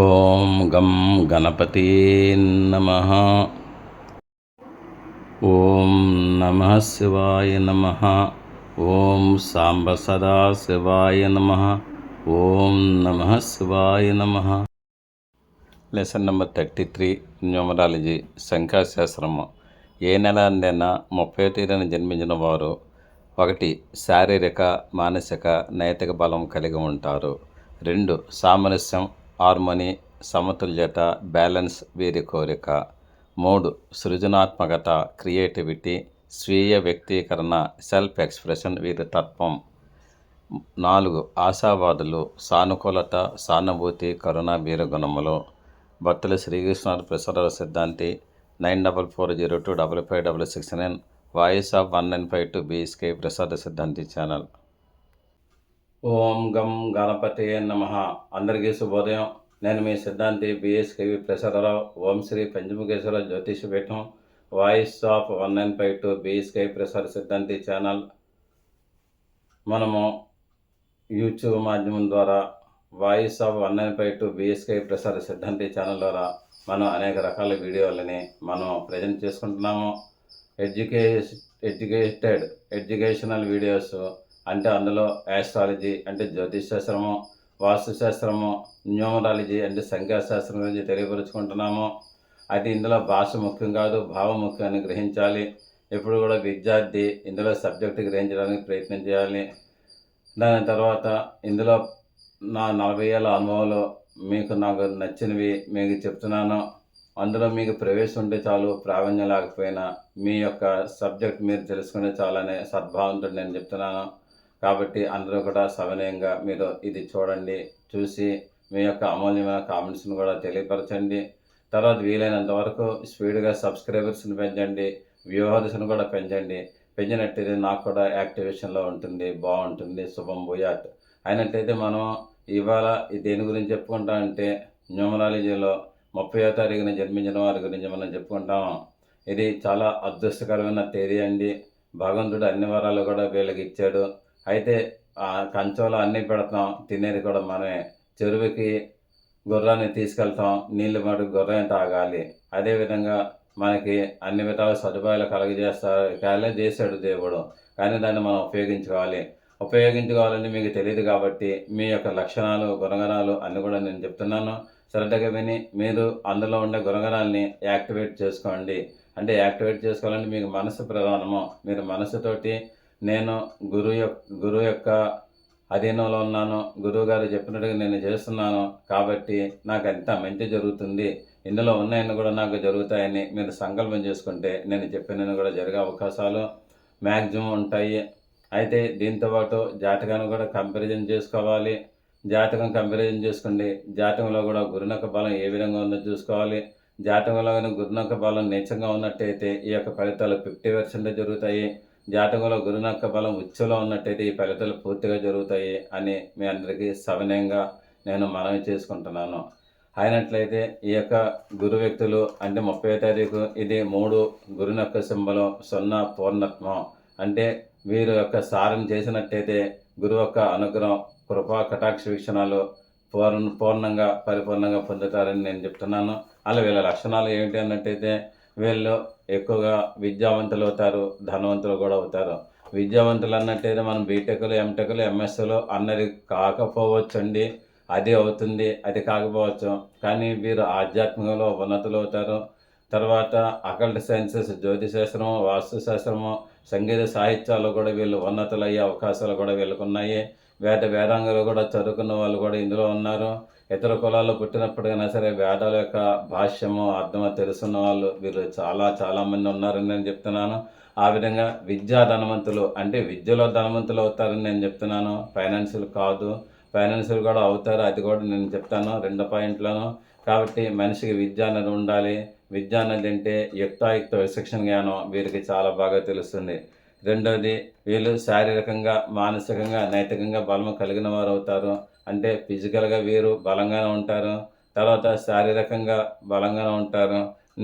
ఓం గం గణపతి నమ. ఓం నమ శివాయ నమ. ఓం సాంబ సదా శివాయ నమ. ఓం నమ శివాయ నమ. Lesson number thirty three numerology శంఖాశాస్త్రము. ఏ నెల నెల ముప్పై తేదీన జన్మించిన వారు ఒకటి శారీరక మానసిక నైతిక బలం కలిగి ఉంటారు. రెండు సామరస్యం హార్మోని సమతుల్యత బ్యాలెన్స్ వీరి కోరిక. మూడు సృజనాత్మకత క్రియేటివిటీ స్వీయ వ్యక్తీకరణ సెల్ఫ్ ఎక్స్ప్రెషన్ వీరి తత్వం నాలుగు ఆశావాదులు సానుకూలత సానుభూతి కరుణ వీరగుణములు. Bhaktula Srikrishna Prasada Siddhanti nine double four zero two double five double six nine voice of one nine five two BSK Prasada Siddhanti channel. ఓం గం గణపతి నమ. అందరికీ శుభోదయం. నేను మీ Siddhanti BSKV Prasadarao. Om Shri Panchamukheswara Jyotishapeetham voice of one nine five two BSK Prasad Siddhanti channel మనము YouTube మాధ్యమం ద్వారా voice of one nine five two BSK Prasad Siddhanti channel ద్వారా మనం అనేక రకాల వీడియోలని మనం ప్రజెంట్ చేసుకుంటున్నాము. ఎడ్యుకే ఎడ్యుకేటెడ్ ఎడ్యుకేషనల్ వీడియోస్ అంటే అందులో యాస్ట్రాలజీ అంటే జ్యోతిష్ శాస్త్రము వాస్తుశాస్త్రము న్యూమరాలజీ అంటే సంఖ్యాశాస్త్రం గురించి తెలియపరుచుకుంటున్నాము. అది ఇందులో భాష ముఖ్యం కాదు భావం ముఖ్యం అని గ్రహించాలి. ఎప్పుడు కూడా విద్యార్థి ఇందులో సబ్జెక్ట్ గ్రహించడానికి ప్రయత్నం చేయాలి. దాని తర్వాత ఇందులో నా నలభై ఏళ్ళ అనుభవాలు మీకు నాకు నచ్చినవి మీకు చెప్తున్నాను. అందులో మీకు ప్రవేశం ఉంటే చాలు ప్రావీణ్యం లేకపోయినా మీ యొక్క సబ్జెక్ట్ మీరు తెలుసుకునే చాలనే సద్భావంతో నేను చెప్తున్నాను. కాబట్టి అందరూ కూడా సవినయంగా మీరు ఇది చూడండి చూసి మీ యొక్క అమూల్యమైన కామెంట్స్ని కూడా తెలియపరచండి. తర్వాత వీలైనంత వరకు స్పీడ్గా సబ్స్క్రైబర్స్ని పెంచండి వ్యూహర్స్ని కూడా పెంచండి. పెంచినట్టయితే నాకు కూడా యాక్టివేషన్లో ఉంటుంది బాగుంటుంది. శుభం భూయాట్ అయినట్టయితే మనం ఇవాళ దేని గురించి చెప్పుకుంటామంటే న్యూమరాలజీలో ముప్పై తారీఖున జన్మించిన వారి గురించి మనం చెప్పుకుంటాం. ఇది చాలా అదృష్టకరమైన తేదీ అండి. భగవంతుడు అన్ని వరాలు కూడా వీళ్ళకి ఇచ్చాడు. అయితే ఆ కంచంలో అన్నీ పెడతాం తినేది కూడా మనమే. చెరువుకి గుర్రాన్ని తీసుకెళ్తాం నీళ్ళు మటుకు గుర్రం తాగాలి. అదేవిధంగా మనకి అన్ని విధాల సదుపాయాలు కలగజేస్తారు. కాలే చేశాడు దేవుడు. కానీ దాన్ని మనం ఉపయోగించుకోవాలి. ఉపయోగించుకోవాలని మీకు తెలియదు కాబట్టి మీ యొక్క లక్షణాలు గుణగణాలు అన్నీ కూడా నేను చెప్తున్నాను. శ్రద్ధగా విని మీరు అందులో ఉండే గుణగణాలని యాక్టివేట్ చేసుకోండి. అంటే యాక్టివేట్ చేసుకోవాలంటే మీకు మనసు ప్రధానము మీరు మనసుతోటి నేను గురువు యొక్క గురువు యొక్క అధీనంలో ఉన్నాను. గురువు గారు చెప్పినట్టుగా నేను చేస్తున్నాను. కాబట్టి నాకు అంత మంచి జరుగుతుంది. ఇందులో ఉన్నాయని కూడా నాకు జరుగుతాయని మీరు సంకల్పం చేసుకుంటే నేను చెప్పినవి కూడా జరిగే అవకాశాలు మ్యాక్సిమం ఉంటాయి. అయితే దీంతోపాటు జాతకాన్ని కూడా కంపారిజన్ చేసుకోవాలి. జాతకం కంపారిజన్ చేసుకోండి జాతకంలో కూడా గురునొక్క బలం ఏ విధంగా ఉందో చూసుకోవాలి. జాతకంలో కానీ గురునొక్క బలం నీచంగా ఉన్నట్టయితే ఈ యొక్క ఫలితాలు ఫిఫ్టీ పర్సెంట్ జరుగుతాయి. జాతకంలో గురునక్క బలం ఉచ్చలో ఉన్నట్టయితే ఈ ఫలితాలు పూర్తిగా జరుగుతాయి అని మీ అందరికీ సవినయంగా నేను మనవి చేసుకుంటున్నాను. అయినట్లయితే ఈ యొక్క గురు వ్యక్తులు అంటే ముప్పై తారీఖు ఇది మూడు గురునొక్క సింబలం సున్నా పూర్ణత్వం. అంటే వీరు యొక్క సారం చేసినట్టయితే గురువు యొక్క అనుగ్రహం కృపా కటాక్ష వీక్షణాలు పూర్ణ పూర్ణంగా పరిపూర్ణంగా పొందుతారని నేను చెప్తున్నాను. అలా వీళ్ళ లక్షణాలు ఏమిటి అన్నట్టయితే వీళ్ళు ఎక్కువగా విద్యావంతులు అవుతారు ధనవంతులు కూడా అవుతారు. విద్యావంతులు అన్నట్టయితే మనం బీటెక్లు ఎంటెక్లు ఎంఎస్లు అన్నది కాకపోవచ్చండి. అది అవుతుంది అది కాకపోవచ్చు. కానీ వీరు ఆధ్యాత్మికంలో ఉన్నతులు అవుతారు. తర్వాత అకల్ట్ సైన్సెస్ జ్యోతిశాస్త్రము వాస్తుశాస్త్రము సంగీత సాహిత్యాలు కూడా వీళ్ళు ఉన్నతులు అయ్యే అవకాశాలు కూడా వీళ్ళకు ఉన్నాయి వేట వేదాంగాలు కూడా చదువుకున్న వాళ్ళు కూడా ఇందులో ఉన్నారు. ఇతర కులాల్లో పుట్టినప్పటికైనా సరే వేదాల యొక్క భాష్యము అర్థమో తెలుసున్న వాళ్ళు వీళ్ళు చాలా చాలామంది ఉన్నారని నేను చెప్తున్నాను. ఆ విధంగా విద్యా ధనవంతులు అంటే విద్యలో ధనవంతులు అవుతారని నేను చెప్తున్నాను. ఫైనాన్షియల్ కాదు. ఫైనాన్షియల్ కూడా అవుతారు అది కూడా నేను చెప్తాను రెండు పాయింట్లను. కాబట్టి మనిషికి విద్య అనేది ఉండాలి. విద్య అనేది అంటే యుక్తాయుక్త విశిక్షణ జ్ఞానం వీరికి చాలా బాగా తెలుస్తుంది. రెండవది వీళ్ళు శారీరకంగా మానసికంగా నైతికంగా బలము కలిగిన వారు అవుతారు. అంటే ఫిజికల్గా వీరు బలంగానే ఉంటారు. తర్వాత శారీరకంగా బలంగానే ఉంటారు.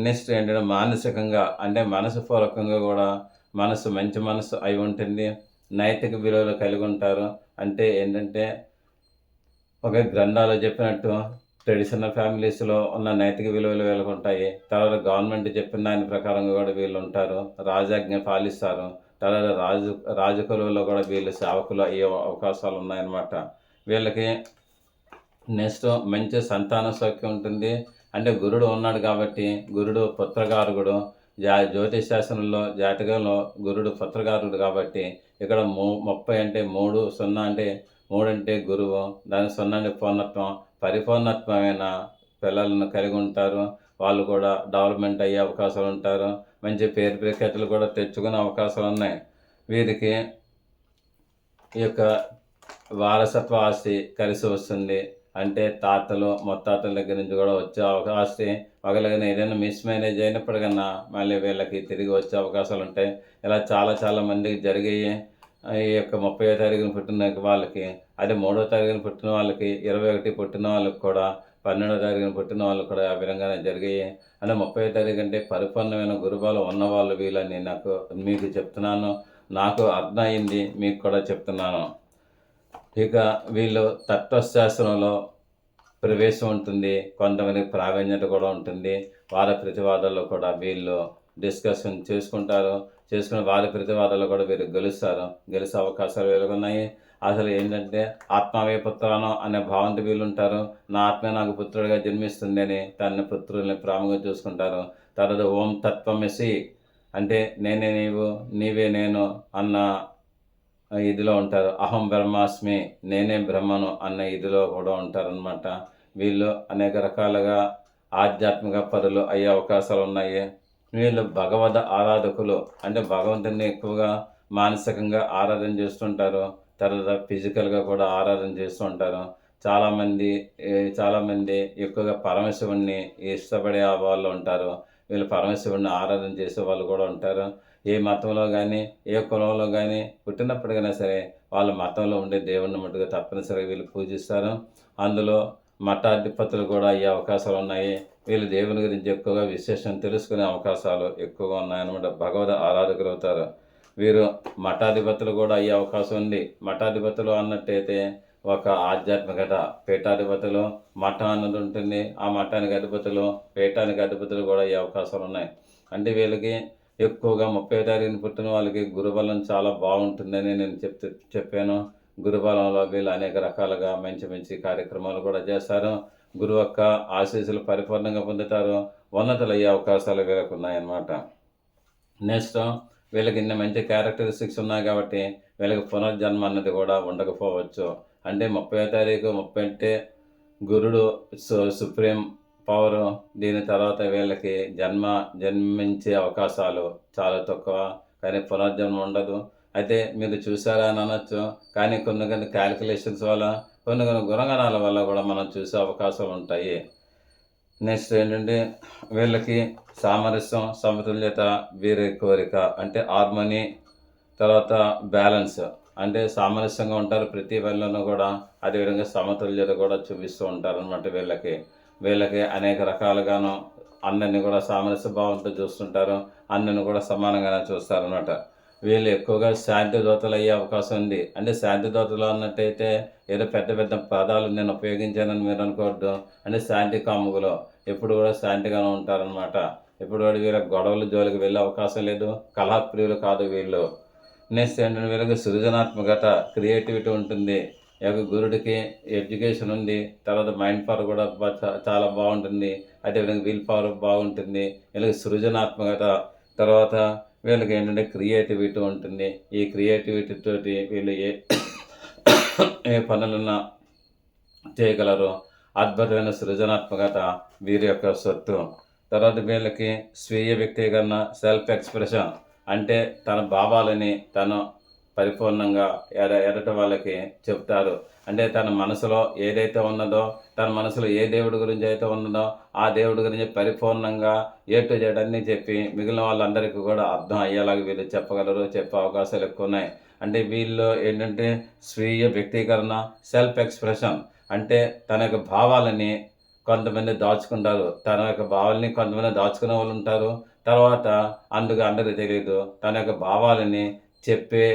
నెక్స్ట్ ఏంటంటే మానసికంగా అంటే మనసు పూర్వకంగా కూడా మనసు మంచి మనసు అయి ఉంటుంది. నైతిక విలువలు కలిగి ఉంటారు. అంటే ఏంటంటే ఒక గ్రంథాలు చెప్పినట్టు ట్రెడిషనల్ ఫ్యామిలీస్లో ఉన్న నైతిక విలువలు వీళ్ళకు ఉంటాయి. తర్వాత గవర్నమెంట్ చెప్పిన దాని ప్రకారంగా కూడా వీళ్ళు ఉంటారు. రాజాజ్ఞ పాలిస్తారు. తర్వాత రాజు రాజకులలో కూడా వీళ్ళు సేవకులు అయ్యే అవకాశాలు ఉన్నాయన్నమాట. వీళ్ళకి నెక్స్ట్ మంచి సంతాన సౌఖ్యం ఉంటుంది. అంటే గురుడు ఉన్నాడు కాబట్టి గురుడు పుత్రగారుడు జా జ్యోతిష్ శాస్త్రంలో జాతకంలో గురుడు పుత్రగారుడు కాబట్టి ఇక్కడ మూ ముప్పై అంటే మూడు సున్నా అంటే మూడు అంటే గురువు దాని సున్నా అంటే పూర్ణత్వం. పరిపూర్ణత్వమైన పిల్లలను కలిగి ఉంటారు. వాళ్ళు కూడా డెవలప్మెంట్ అయ్యే అవకాశాలు ఉంటారు. మంచి పేరు ప్రఖ్యాతులు కూడా తెచ్చుకునే అవకాశాలు ఉన్నాయి. వీరికి ఈ యొక్క వారసత్వ ఆస్తి కలిసి వస్తుంది. అంటే తాతలు ముత్తాతల దగ్గర నుంచి కూడా వచ్చే ఆస్తి ఒకరికైనా ఏదైనా మిస్ మేనేజ్ అయినప్పటికన్నా మళ్ళీ వీళ్ళకి తిరిగి వచ్చే అవకాశాలు ఉంటాయి. ఇలా చాలా చాలా మందికి జరిగాయి. ఈ యొక్క ముప్పై తారీఖున పుట్టిన వాళ్ళకి అదే మూడో తారీఖున పుట్టిన వాళ్ళకి ఇరవై ఒకటి పుట్టిన వాళ్ళకి కూడా పన్నెండో తారీఖున పుట్టిన వాళ్ళకి కూడా ఆ విధంగానే జరిగాయి. అంటే ముప్పై తారీఖు అంటే పరిపూర్ణమైన గురుబాలు ఉన్నవాళ్ళు వీళ్ళని నాకు మీకు చెప్తున్నాను. నాకు అర్థం అయింది మీకు కూడా చెప్తున్నాను. ఇక వీళ్ళు తత్వశాస్త్రంలో ప్రవేశం ఉంటుంది కొంతమందికి ప్రావీణ్యత కూడా ఉంటుంది. వారి ప్రతివాదాల్లో కూడా వీళ్ళు డిస్కషన్ చేసుకుంటారు. చేసుకుని వారి ప్రతివాదాలు కూడా వీరు గెలుస్తారు. గెలిచే అవకాశాలు వెలుగున్నాయి. అసలు ఏంటంటే ఆత్మవే పుత్రానం అనే భావంతో వీళ్ళు ఉంటారు నా ఆత్మే నాకు పుత్రుడిగా జన్మిస్తుంది అని తన పుత్రుల్ని ప్రాముగా చూసుకుంటారు. తర్వాత ఓం తత్వమెసి అంటే నేనే నీవు నీవే నేను అన్న ఇదిలో ఉంటారు. అహం బ్రహ్మాస్మి నేనే బ్రహ్మను అన్న ఇదిలో కూడా ఉంటారనమాట వీళ్ళు అనేక రకాలుగా ఆధ్యాత్మిక పరులు అయ్యే అవకాశాలు ఉన్నాయి వీళ్ళు భగవద్ ఆరాధకులు అంటే భగవంతుని ఎక్కువగా మానసికంగా ఆరాధన చేస్తుంటారు. తర్వాత ఫిజికల్గా కూడా ఆరాధన చేస్తూ ఉంటారు. చాలామంది చాలామంది ఎక్కువగా పరమశివుణ్ణి ఇష్టపడే వాళ్ళు ఉంటారు. వీళ్ళు పరమశివుణ్ణి ఆరాధన చేసే వాళ్ళు కూడా ఉంటారు. ఏ మతంలో కానీ ఏ కులంలో కానీ పుట్టినప్పటికైనా సరే వాళ్ళ మతంలో ఉండే దేవుడిని మట్టుగా తప్పనిసరిగా వీళ్ళు పూజిస్తారు. అందులో మఠాధిపతులు కూడా అయ్యే అవకాశాలు ఉన్నాయి. వీళ్ళు దేవుని గురించి ఎక్కువగా విశేషం తెలుసుకునే అవకాశాలు ఎక్కువగా ఉన్నాయన్నమాట. భగవద్ ఆరాధకులు అవుతారు. వీరు మఠాధిపతులు కూడా అయ్యే అవకాశం ఉంది. మఠాధిపతులు అన్నట్టయితే ఒక ఆధ్యాత్మికత. పీఠాధిపతులు మఠం అన్నది ఉంటుంది. ఆ మఠానికి అధిపతులు పీఠానికి అధిపతులు కూడా అయ్యే అవకాశాలు ఉన్నాయి. అంటే వీళ్ళకి ఎక్కువగా ముప్పై తారీఖున పుట్టిన వాళ్ళకి గురుబలం చాలా బాగుంటుందని నేను చెప్తే చెప్పాను. గురుబలంలో వీళ్ళు అనేక రకాలుగా మంచి మంచి కార్యక్రమాలు కూడా చేస్తారు గురువు యొక్క ఆశీస్సులు పరిపూర్ణంగా పొందుతారు. ఉన్నతలు అయ్యే అవకాశాలు వీళ్ళకు ఉన్నాయన్నమాట. నెక్స్ట్ వీళ్ళకి ఇన్ని మంచి క్యారెక్టరిస్టిక్స్ ఉన్నాయి కాబట్టి వీళ్ళకి పునర్జన్మ అన్నది కూడా ఉండకపోవచ్చు. అంటే ముప్పై తారీఖు ముప్పై అంటే గురుడు సుప్రీం పవరు దీని తర్వాత వీళ్ళకి జన్మ జన్మించే అవకాశాలు చాలా తక్కువ. కానీ పునర్జన్మ ఉండదు. అయితే మీరు చూసారా అని అనొచ్చు. కానీ కొన్ని కొన్ని క్యాలిక్యులేషన్స్ వల్ల కొన్ని కొన్ని గుణగణాల వల్ల కూడా మనం చూసే అవకాశాలు ఉంటాయి. నెక్స్ట్ ఏంటంటే వీళ్ళకి సామరస్యం సమతుల్యత వీరి కోరిక అంటే హార్మోనీ తర్వాత బ్యాలెన్స్ అంటే సామరస్యంగా ఉంటారు ప్రతి వాళ్ళను కూడా. అదేవిధంగా సమతుల్యత కూడా చూపిస్తూ ఉంటారు అనమాట వీళ్ళకి. వీళ్ళకి అనేక రకాలుగాను అన్నని కూడా సామరస్య భావంతో చూస్తుంటారు అన్నని కూడా సమానంగానే చూస్తారనమాట వీళ్ళు ఎక్కువగా శాంతి దోతలు అయ్యే అవకాశం ఉంది. అంటే శాంతి దోతలు అన్నట్టయితే ఏదో పెద్ద పెద్ద పదాలు నేను ఉపయోగించానని మీరు అనుకోవద్దు. అంటే శాంతి కాముకులు ఎప్పుడు కూడా శాంతిగానే ఉంటారనమాట ఎప్పుడు కూడా వీళ్ళ గొడవలు జోలికి వెళ్ళే అవకాశం లేదు. కళాప్రియులు కాదు వీళ్ళు. నెక్స్ట్ ఏంటంటే వీళ్ళకి సృజనాత్మకత క్రియేటివిటీ ఉంటుంది. యొక్క గురుడికి ఎడ్యుకేషన్ ఉంది తర్వాత మైండ్ పవర్ కూడా చాలా బాగుంటుంది. అదేవిధంగా విల్ పవర్ బాగుంటుంది. వీళ్ళకి సృజనాత్మకత తర్వాత వీళ్ళకి ఏంటంటే క్రియేటివిటీ ఉంటుంది. ఈ క్రియేటివిటీ తోటి వీళ్ళు ఏ ఏ పనులన్నా చేయగలరు. అద్భుతమైన సృజనాత్మకత వీరి యొక్క సొత్తు. తర్వాత వీళ్ళకి స్వీయ వ్యక్తీకరణ సెల్ఫ్ ఎక్స్ప్రెషన్ అంటే తన భావాలని తను పరిపూర్ణంగా ఎడ ఎదట వాళ్ళకి చెప్తారు. అంటే తన మనసులో ఏదైతే ఉన్నదో తన మనసులో ఏ దేవుడి గురించి అయితే ఉన్నదో ఆ దేవుడి గురించి పరిపూర్ణంగా ఏ టు చెప్పి మిగిలిన వాళ్ళందరికీ కూడా అర్థం అయ్యేలాగా వీళ్ళు చెప్పగలరు చెప్పే అవకాశాలు ఎక్కువ ఉన్నాయి అంటే వీళ్ళు ఏంటంటే స్వీయ వ్యక్తీకరణ సెల్ఫ్ ఎక్స్ప్రెషన్ అంటే తన యొక్క భావాలని కొంతమంది దాచుకుంటారు. తన యొక్క భావాలని కొంతమంది దాచుకునే వాళ్ళు ఉంటారు. తర్వాత అందుకు అందరికి తెలియదు తన యొక్క భావాలని చెప్పే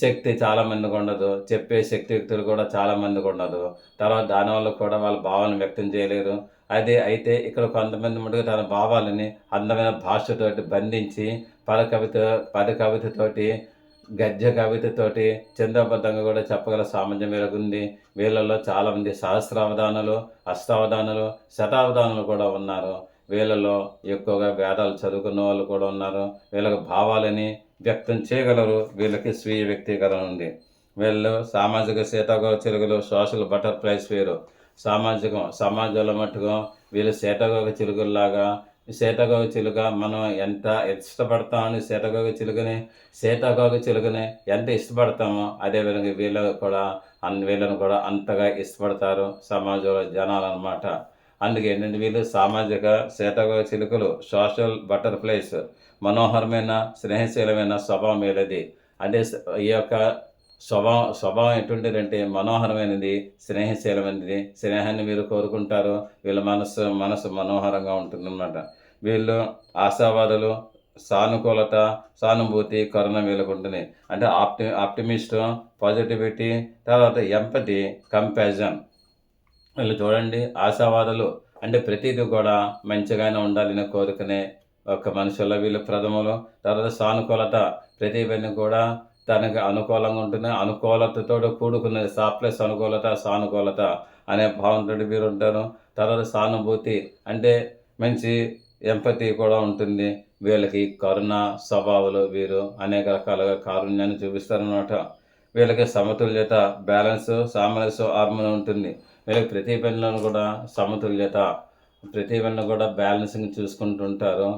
శక్తి చాలా మందికి ఉండదు. చెప్పే శక్తియుక్తులు కూడా చాలా మందికి ఉండదు. తర్వాత దానివల్ల కూడా వాళ్ళ భావాలను వ్యక్తం చేయలేరు. అదే అయితే ఇక్కడ కొంతమంది మటుకు తన భావాలని అందమైన భాషతోటి బంధించి పద కవిత పద కవితతోటి గద్య కవితతోటి చంద్రబద్ధంగా కూడా చెప్పగల సామర్థ్యం వీళ్ళకుంది. వీళ్ళల్లో చాలామంది సహస్రావధానులు అష్టావధానులు శతావధానులు కూడా ఉన్నారు. వీళ్ళలో ఎక్కువగా వేదాలు చదువుకున్న వాళ్ళు కూడా ఉన్నారు. వీళ్ళకి భావాలని వ్యక్తం చేయగలరు. వీళ్ళకి స్వీయ వ్యక్తీకరణ ఉంది. వీళ్ళు సామాజిక సీతాగో చిలుకలు సోషల్ బటర్ఫ్లైస్ వేరు. సామాజికం సమాజంలో మటుకు వీళ్ళు సీతాగోగ చిలుకల్లాగా సీతాగోగ చిలుక మనం ఎంత ఇష్టపడతామని సీతాగోగ చిలుకని సీతాగోగ చిలుకని ఎంత ఇష్టపడతామో అదేవిధంగా వీళ్ళు కూడా అన్ వీళ్ళని కూడా అంతగా ఇష్టపడతారు సమాజంలో జనాలు అనమాట అందుకే ఏంటంటే వీళ్ళు సామాజిక సీతాగోగ చిలుకలు సోషల్ బటర్ఫ్లైస్ మనోహరమైన స్నేహశీలమైన స్వభావం ఏలది అంటే ఈ యొక్క స్వభావం స్వభావం ఎటువంటిదంటే మనోహరమైనది స్నేహశీలమైనది స్నేహాన్ని మీరు కోరుకుంటారు వీళ్ళ మనసు మనసు మనోహరంగా ఉంటుందన్నమాట. వీళ్ళు ఆశావాదులు సానుకూలత సానుభూతి కరుణ వీళ్ళకు ఉంటుంది. అంటే ఆప్టి ఆప్టిమిస్ట్ పాజిటివిటీ తర్వాత ఎంపతి కంపాజన్ వీళ్ళు చూడండి ఆశావాదులు అంటే ప్రతిదీ కూడా మంచిగానే ఉండాలని కోరుకునే ఒక మనుషుల్లో వీళ్ళు ప్రథములు. తర్వాత సానుకూలత ప్రతి పని కూడా తనకు అనుకూలంగా ఉంటుంది. అనుకూలతతో కూడుకున్నది సా ప్లస్ అనుకూలత సానుకూలత అనే భావంతో వీరు ఉంటారు. తర్వాత సానుభూతి అంటే మంచి ఎంపతి కూడా ఉంటుంది. వీళ్ళకి కరుణ స్వభావాలు వీరు అనేక రకాలుగా కారుణ్యాన్ని చూపిస్తారనమాట వీళ్ళకి సమతుల్యత బ్యాలెన్స్ సామరస్యం హార్మోని ఉంటుంది. వీళ్ళకి ప్రతి పనిలోనూ కూడా సమతుల్యత ప్రతి పనిలో కూడా బ్యాలెన్సింగ్ చూసుకుంటుంటారు.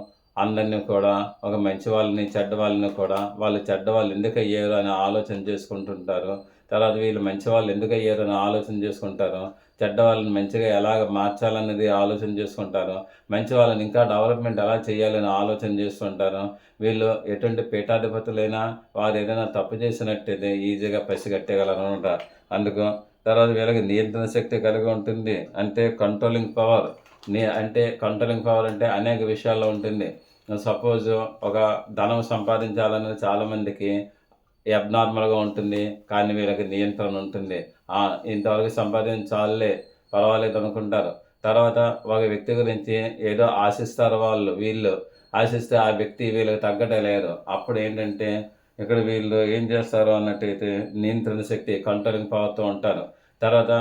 అందరినీ కూడా ఒక మంచి వాళ్ళని చెడ్డ వాళ్ళని కూడా వాళ్ళు చెడ్డ వాళ్ళు ఎందుకు అయ్యారు అని ఆలోచన చేసుకుంటుంటారు. తర్వాత వీళ్ళు మంచి వాళ్ళు ఎందుకు అయ్యారు అని ఆలోచన చేసుకుంటారు. చెడ్డ వాళ్ళని మంచిగా ఎలాగ మార్చాలన్నది ఆలోచన చేసుకుంటారు. మంచి వాళ్ళని ఇంకా డెవలప్మెంట్ ఎలా చేయాలని ఆలోచన చేస్తుంటారు. వీళ్ళు ఎటువంటి పీఠాధిపతులైనా వారు ఏదైనా తప్పు చేసినట్టయితే ఈజీగా పసిగట్టేయగలరు అనమాట. అందుకు తర్వాత వీళ్ళకి నియంత్రణ శక్తి కలిగి ఉంటుంది. అంటే కంట్రోలింగ్ పవర్ నీ అంటే కంట్రోలింగ్ పవర్ అంటే అనేక విషయాల్లో ఉంటుంది. సపోజ్ ఒక ధనం సంపాదించాలనేది చాలామందికి అబ్నార్మల్గా ఉంటుంది కానీ వీళ్ళకి నియంత్రణ ఉంటుంది. ఇంతవరకు సంపాదించాలే పర్వాలేదు అనుకుంటారు. తర్వాత ఒక వ్యక్తి గురించి ఏదో ఆశిస్తారు వాళ్ళు వీళ్ళు ఆశిస్తే ఆ వ్యక్తి వీళ్ళకి తగ్గటే లేరు. అప్పుడు ఏంటంటే ఇక్కడ వీళ్ళు ఏం చేస్తారు అన్నట్టయితే నియంత్రణ శక్తి కంట్రోలింగ్ పవర్తో ఉంటారు. తర్వాత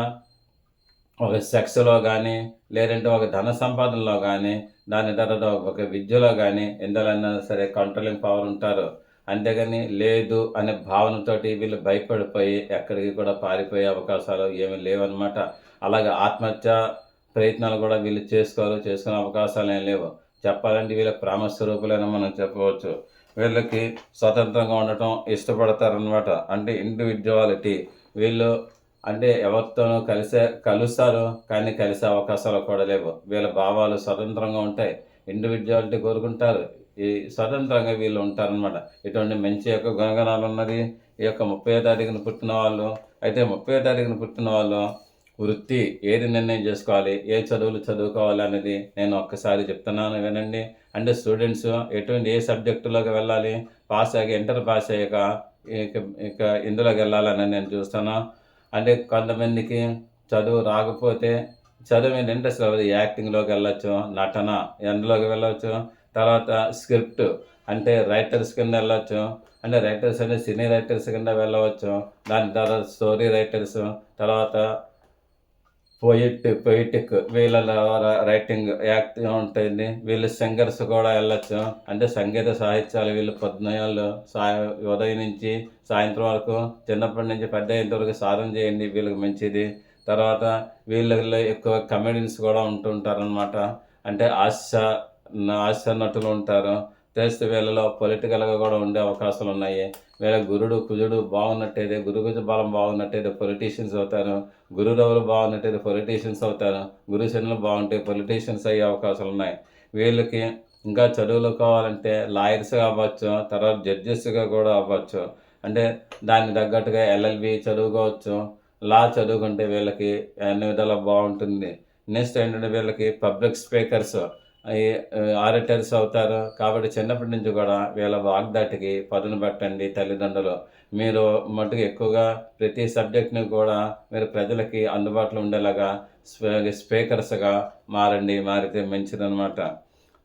ఒక సెక్స్లో కానీ లేదంటే ఒక ధన సంపాదనలో కానీ దాని తర్వాత ఒక విద్యలో కానీ ఎందులోనైనా సరే కంట్రోలింగ్ పవర్ ఉంటారు. అంతేగాని లేదు అనే భావనతోటి వీళ్ళు భయపడిపోయి ఎక్కడికి కూడా పారిపోయే అవకాశాలు ఏమీ లేవన్నమాట. అలాగే ఆత్మహత్య ప్రయత్నాలు కూడా వీళ్ళు చేసుకోరు చేసుకునే అవకాశాలు ఏం లేవు. చెప్పాలంటే వీళ్ళ ప్రామస్వరూపులైన మనం చెప్పవచ్చు. వీళ్ళకి స్వతంత్రంగా ఉండటం ఇష్టపడతారనమాట అంటే ఇండివిజువాలిటీ వీళ్ళు అంటే ఎవరితోనూ కలిసే కలుస్తారు కానీ కలిసే అవకాశాలు కూడా లేవు. వీళ్ళ భావాలు స్వతంత్రంగా ఉంటాయి. ఇండివిజువాలిటీ కోరుకుంటారు. ఈ స్వతంత్రంగా వీళ్ళు ఉంటారనమాట ఇటువంటి మంచి యొక్క గుణగణాలు ఉన్నది. ఈ యొక్క ముప్పై తారీఖున పుట్టిన వాళ్ళు అయితే ముప్పై తారీఖున పుట్టిన వాళ్ళు వృత్తి ఏది నిర్ణయం చేసుకోవాలి? ఏ చదువులు చదువుకోవాలి అనేది నేను ఒక్కసారి చెప్తున్నాను వినండి. అంటే స్టూడెంట్స్ ఎటువంటి ఏ సబ్జెక్టులోకి వెళ్ళాలి? పాస్ అయ్యాక ఇంటర్ పాస్ అయ్యాక ఇక ఇక ఇందులోకి వెళ్ళాలని నేను చూస్తాను. అంటే కొంతమందికి చదువు రాకపోతే చదువు మీద ఇంట్రెస్ట్ లేదు యాక్టింగ్లోకి వెళ్ళొచ్చు నటన ఎందులోకి వెళ్ళొచ్చు తర్వాత స్క్రిప్ట్ అంటే రైటర్స్ కింద వెళ్ళొచ్చు అంటే రైటర్స్ అంటే సినీ రైటర్స్ కింద వెళ్ళవచ్చు దాని తర్వాత స్టోరీ రైటర్స్ తర్వాత పోయిట్ పొయిటిక్ వీళ్ళ రైటింగ్ యాక్టివ్ ఉంటుంది వీళ్ళు సింగర్స్ కూడా వెళ్ళొచ్చు. అంటే సంగీత సాహిత్యాలు వీళ్ళు పొద్దునయాలు సాయ ఉదయం నుంచి సాయంత్రం వరకు చిన్నప్పటి నుంచి పెద్ద అయ్యేంత వరకు సాధన చేయండి వీళ్ళకి మంచిది. తర్వాత వీళ్ళలో ఎక్కువ కమెడియన్స్ కూడా ఉంటుంటారనమాట అంటే హాస్య హాస్య నటులు ఉంటారు. తెలిస్తే వీళ్ళలో పొలిటికల్గా కూడా ఉండే అవకాశాలు ఉన్నాయి వీళ్ళ గురుడు కుజుడు బాగున్నట్టయితే గురు కుజ బలం బాగున్నట్టయితే పొలిటీషియన్స్ అవుతారు. గురురవులు బాగున్నట్టయితే పొలిటీషియన్స్ అవుతారు. గురు శనులు బాగుంటే పొలిటీషియన్స్ అయ్యే అవకాశాలు ఉన్నాయి. వీళ్ళకి ఇంకా చదువులు కావాలంటే లాయర్స్గా అవ్వచ్చు తర్వాత జడ్జెస్గా కూడా అవ్వచ్చు. అంటే దానికి తగ్గట్టుగా ఎల్ఎల్బి చదువుకోవచ్చు లా చదువుకుంటే వీళ్ళకి అన్ని విధాలా బాగుంటుంది. నెక్స్ట్ ఏంటంటే వీళ్ళకి పబ్లిక్ స్పీకర్స్ ఆడిటర్స్ అవుతారు. కాబట్టి చిన్నప్పటి నుంచి కూడా వీళ్ళ వాగ్దాటికి పదును పెట్టండి తల్లిదండ్రులు. మీరు మటుకు ఎక్కువగా ప్రతి సబ్జెక్ట్ని కూడా మీరు ప్రజలకి అందుబాటులో ఉండేలాగా స్పీకర్స్గా మారండి మారితే మంచిదనమాట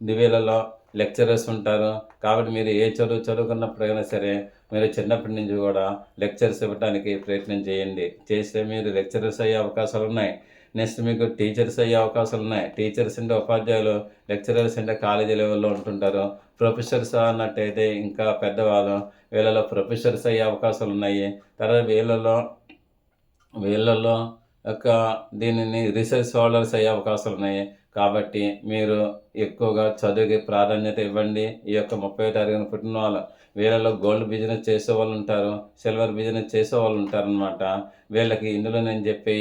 దివేలలో లెక్చరర్స్ ఉంటారు. కాబట్టి మీరు ఏ చదువు చదువుకున్నప్పుడైనా సరే మీరు చిన్నప్పటి నుంచి కూడా లెక్చర్స్ ఇవ్వడానికి ప్రయత్నం చేయండి. చేస్తే మీరు లెక్చరర్స్ అయ్యే అవకాశాలు ఉన్నాయి నెక్స్ట్ మీకు టీచర్స్ అయ్యే అవకాశాలు ఉన్నాయి టీచర్స్ అంటే ఉపాధ్యాయులు లెక్చరర్స్ అంటే కాలేజీ లెవెల్లో ఉంటుంటారు. ప్రొఫెసర్స్ అన్నట్టయితే ఇంకా పెద్దవాళ్ళు వీళ్ళలో ప్రొఫెసర్స్ అయ్యే అవకాశాలు ఉన్నాయి తర్వాత వీళ్ళలో వీళ్ళలో యొక్క దీనిని రీసెర్చ్ హోల్డర్స్ అయ్యే అవకాశాలు ఉన్నాయి కాబట్టి మీరు ఎక్కువగా చదువుకి ప్రాధాన్యత ఇవ్వండి. ఈ యొక్క ముప్పై తారీఖున పుట్టిన వాళ్ళు వీళ్ళలో గోల్డ్ బిజినెస్ చేసే వాళ్ళు ఉంటారు సిల్వర్ బిజినెస్ చేసే వాళ్ళు ఉంటారు అనమాట వీళ్ళకి ఇందులో నేను చెప్పి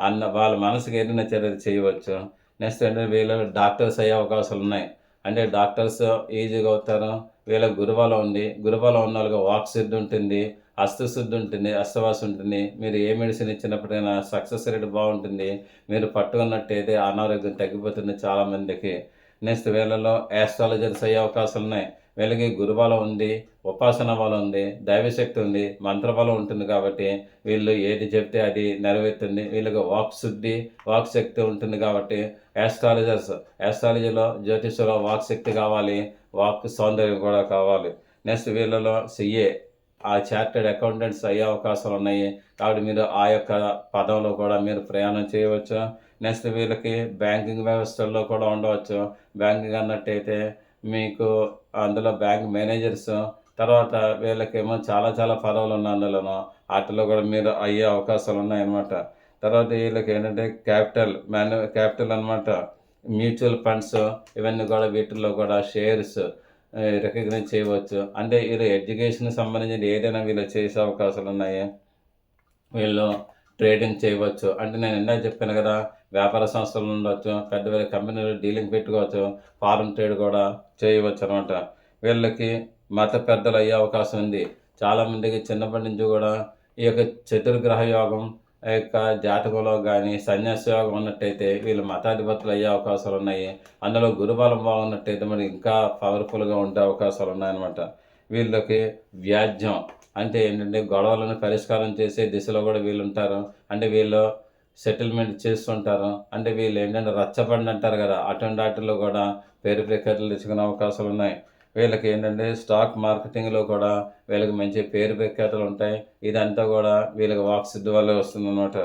అన్న వాళ్ళ మనసుకు ఏదైనా చర్య చేయవచ్చు. నెక్స్ట్ అంటే వీళ్ళు డాక్టర్స్ అయ్యే అవకాశాలు ఉన్నాయి. అంటే డాక్టర్స్ ఈజీగా అవుతారు. వీళ్ళకి గురుబలం ఉంది. గురుబలం ఉన్న వాళ్ళకి వాక్ శుద్ధి ఉంటుంది. హస్తశుద్ధి ఉంటుంది. హస్తవాస ఉంటుంది. మీరు ఏ మెడిసిన్ ఇచ్చినప్పుడైనా సక్సెస్ రేట్ బాగుంటుంది. మీరు పట్టుకున్నట్టయితే అనారోగ్యం తగ్గిపోతుంది చాలామందికి. నెక్స్ట్ వీళ్ళలో యాస్ట్రాలజర్స్ అయ్యే అవకాశాలు ఉన్నాయి. వీళ్ళకి గురుబలం ఉంది ఉపాసన బలం ఉంది దైవశక్తి ఉంది మంత్రబలం ఉంటుంది కాబట్టి వీళ్ళు ఏది చెప్తే అది నెరవేరుతుంది. వీళ్ళకి వాక్ శుద్ధి వాక్ శక్తి ఉంటుంది కాబట్టి యాస్ట్రాలజర్స్ యాస్ట్రాలజీలో జ్యోతిష్లో వాక్ శక్తి కావాలి వాక్ సౌందర్యం కూడా కావాలి. నెక్స్ట్ వీళ్ళలో సిఏ ఆ చార్టెడ్ అకౌంటెంట్స్ అయ్యే అవకాశాలు ఉన్నాయి కాబట్టి మీరు ఆ యొక్క పదంలో కూడా మీరు ప్రయాణం చేయవచ్చు. నెక్స్ట్ వీళ్ళకి బ్యాంకింగ్ వ్యవస్థల్లో కూడా ఉండవచ్చు. బ్యాంకింగ్ అన్నట్టయితే మీకు అందులో బ్యాంక్ మేనేజర్స్ తర్వాత వీళ్ళకేమో చాలా చాలా పదవులు ఉన్నాయి అందులోనూ వాటిలో కూడా మీరు అయ్యే అవకాశాలు ఉన్నాయన్నమాట. తర్వాత వీళ్ళకి ఏంటంటే క్యాపిటల్ మ్యాను క్యాపిటల్ అనమాట మ్యూచువల్ ఫండ్స్ ఇవన్నీ కూడా వీటిల్లో కూడా షేర్స్ రికగ్నైజ్ చేయవచ్చు. అంటే వీళ్ళు ఎడ్యుకేషన్ సంబంధించిన ఏదైనా వీళ్ళు చేసే అవకాశాలు ఉన్నాయి. వీళ్ళు ట్రేడింగ్ చేయవచ్చు. అంటే నేను ఇందాక చెప్పాను కదా వ్యాపార సంస్థలు ఉండవచ్చు పెద్ద పెద్ద కంపెనీలు డీలింగ్ పెట్టుకోవచ్చు ఫారెన్ ట్రేడ్ కూడా చేయవచ్చు అనమాట వీళ్ళకి మత పెద్దలు అయ్యే అవకాశం ఉంది. చాలామందికి చిన్నప్పటి నుంచి కూడా ఈ యొక్క చతుర్గ్రహ యోగం ఆ యొక్క జాతకంలో కానీ సన్యాస యోగం ఉన్నట్టయితే వీళ్ళు మతాధిపతులు అయ్యే అవకాశాలు ఉన్నాయి. అందులో గురుబలం బాగున్నట్టయితే మరి ఇంకా పవర్ఫుల్గా ఉండే అవకాశాలు ఉన్నాయన్నమాట. వీళ్ళకి వ్యాజ్యం అంటే ఏంటంటే గొడవలను పరిష్కారం చేసే దిశలో కూడా వీళ్ళు ఉంటారు. అంటే వీళ్ళు సెటిల్మెంట్ చేస్తుంటారు. అంటే వీళ్ళు ఏంటంటే రచ్చబండి అంటారు కదా అటువంటి కూడా పేరు ప్రఖ్యాతులు తెచ్చుకునే అవకాశాలు ఉన్నాయి. వీళ్ళకి ఏంటంటే స్టాక్ మార్కెటింగ్లో కూడా వీళ్ళకి మంచి పేరు ప్రఖ్యాతలు ఉంటాయి. ఇదంతా కూడా వీళ్ళకి వాక్సిద్ధి సిద్ధి వస్తుంది వస్తుందన్నమాట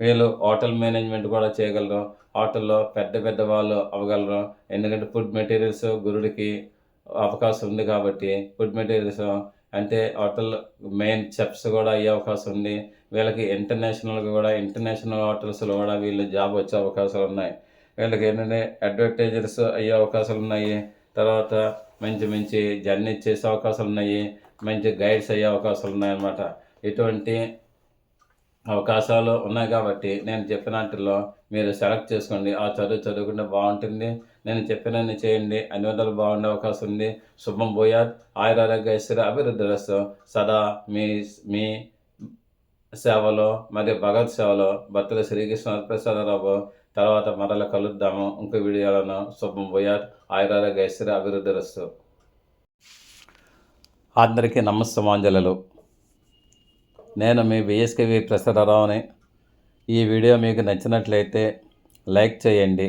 వీళ్ళు హోటల్ మేనేజ్మెంట్ కూడా చేయగలరు. హోటల్లో పెద్ద పెద్ద వాళ్ళు అవ్వగలరు. ఎందుకంటే ఫుడ్ మెటీరియల్స్ గురుడికి అవకాశం ఉంది కాబట్టి ఫుడ్ మెటీరియల్స్ అంటే హోటల్ మెయిన్ చెఫ్స్ కూడా అయ్యే అవకాశం ఉంది. వీళ్ళకి ఇంటర్నేషనల్గా కూడా ఇంటర్నేషనల్ హోటల్స్లో కూడా వీళ్ళు జాబ్ వచ్చే అవకాశాలు ఉన్నాయి. వీళ్ళకి ఏంటంటే అడ్వర్టైజర్స్ అయ్యే అవకాశాలు ఉన్నాయి. తర్వాత మంచి మంచి జర్నీ చేసే అవకాశాలు ఉన్నాయి. మంచి గైడ్స్ అయ్యే అవకాశాలు ఉన్నాయన్నమాట. ఇటువంటి అవకాశాలు ఉన్నాయి కాబట్టి నేను చెప్పిన వాటిలో మీరు సెలెక్ట్ చేసుకోండి. ఆ చదువు చదువుకుంటే బాగుంటుంది. నేను చెప్పినన్ని చేయండి. అన్ని వంటలు బాగుండే అవకాశం ఉంది. శుభం భూయాత్. ఆయురారోగ్య ఐశ్వర్య అభివృద్ధి రస్తు సదా మీ మీ సేవలో మరియు భగవత్ సేవలో భర్తల శ్రీకృష్ణ ప్రసాదరావు. తర్వాత మరల కలుద్దాము. ఇంకో వీడియోలను. శుభం భూయాత్. ఆయురారోగ్య ఐశ్వర్య అభివృద్ధి రస్తు అందరికీ నమస్తమాంజలు నేను మీ విఎస్కేవి ప్రసాదరావుని. ఈ వీడియో మీకు నచ్చినట్లయితే లైక్ చేయండి.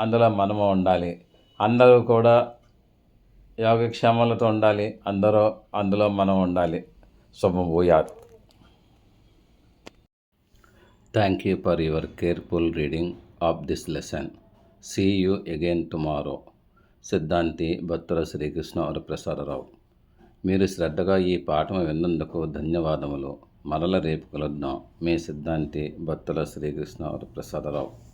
అందులో మనము ఉండాలి. అందరూ కూడా యోగక్షేమాలతో ఉండాలి. అందరూ అందులో మనం ఉండాలి. శుభభూయాత్ thank you for your careful reading of this lesson see you again tomorrow Siddhanti Bhaktula Srikrishna Varaprasadarao మీరు శ్రద్ధగా ఈ పాఠం విన్నందుకు ధన్యవాదములు. మరల రేపు కలుద్దాం. మీ సిద్ధాంతి భక్తుల శ్రీకృష్ణ వరప్రసాదరావు